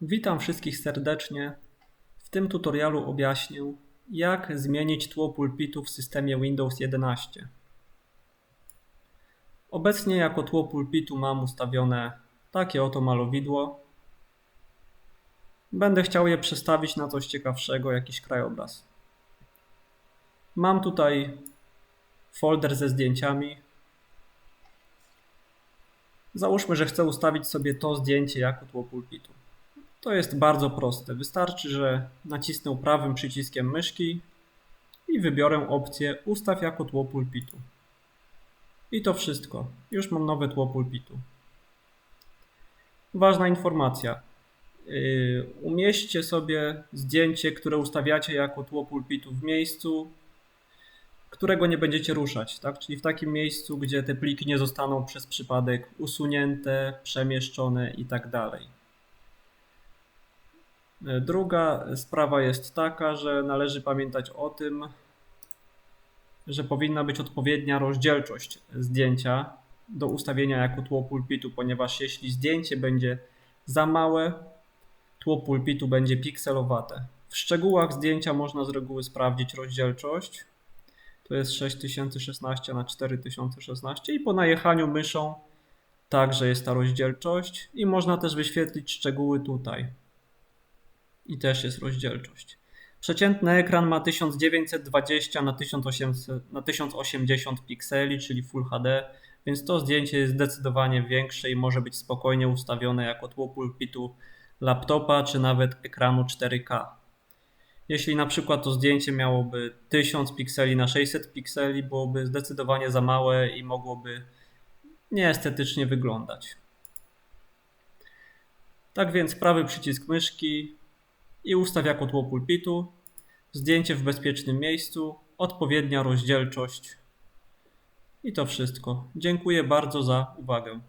Witam wszystkich serdecznie. W tym tutorialu objaśnię, jak zmienić tło pulpitu w systemie Windows 11. Obecnie jako tło pulpitu mam ustawione takie oto malowidło. Będę chciał je przestawić na coś ciekawszego, jakiś krajobraz. Mam tutaj folder ze zdjęciami. Załóżmy, że chcę ustawić sobie to zdjęcie jako tło pulpitu. To jest bardzo proste. Wystarczy, że nacisnę prawym przyciskiem myszki i wybiorę opcję Ustaw jako tło pulpitu. I to wszystko. Już mam nowe tło pulpitu. Ważna informacja. Yy, umieśćcie sobie zdjęcie, które ustawiacie jako tło pulpitu w miejscu, którego nie będziecie ruszać, tak? Czyli w takim miejscu, gdzie te pliki nie zostaną przez przypadek usunięte, przemieszczone i tak. Druga sprawa jest taka, że należy pamiętać o tym, że powinna być odpowiednia rozdzielczość zdjęcia do ustawienia jako tło pulpitu, ponieważ jeśli zdjęcie będzie za małe, tło pulpitu będzie pikselowate. W szczegółach zdjęcia można z reguły sprawdzić rozdzielczość. To jest 6016 na 4016 i po najechaniu myszą także jest ta rozdzielczość i można też wyświetlić szczegóły tutaj. I też jest rozdzielczość. Przeciętny ekran ma 1920 na 1800 na 1080 pikseli, czyli Full HD, więc to zdjęcie jest zdecydowanie większe i może być spokojnie ustawione jako tło pulpitu laptopa czy nawet ekranu 4K. Jeśli na przykład to zdjęcie miałoby 1000 pikseli na 600 pikseli, byłoby zdecydowanie za małe i mogłoby nieestetycznie wyglądać. Tak więc prawy przycisk myszki i ustaw jako tło pulpitu, zdjęcie w bezpiecznym miejscu, odpowiednia rozdzielczość i to wszystko. Dziękuję bardzo za uwagę.